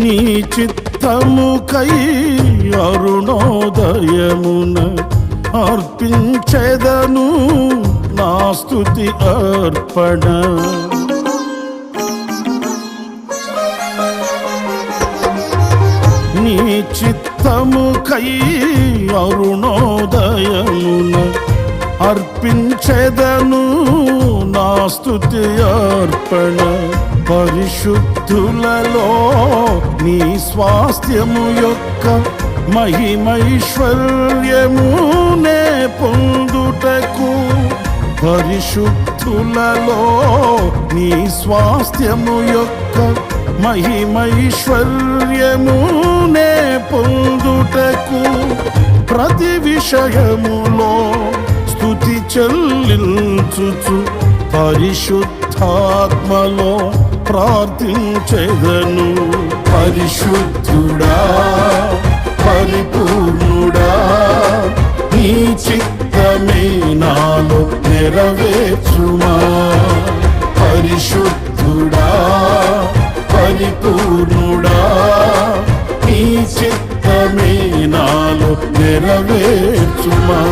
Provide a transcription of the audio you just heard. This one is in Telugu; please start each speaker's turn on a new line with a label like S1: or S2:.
S1: నీ చిత్తముకై అరుణోదయమున అర్పించెదను నా స్థుతి అర్పణ. నీ చిత్తముకై అరుణోదయమున అర్పించెదను నా స్థుతి అర్పణ. పరిశుద్ధులలో నీ స్వాస్థ్యము యొక్క మహిమైశ్వర్యము నే పొందుటకు పరిశుద్ధులలో నీ స్వాస్థ్యము యొక్క మహిమైశ్వర్యము నే పొందుటకు ప్రతి విషయములో స్తుతి చెల్లించుచు పరిశుద్ధాత్మలో ప్రార్థించెదను. పరిశుద్ధుడా పరిపూర్ణుడా నీ చిత్తమే నాలో నెరవేర్చుమా. పరిశుద్ధుడా పరిపూర్ణుడా నీ చిత్తమే నాలో నెరవేర్చుమా.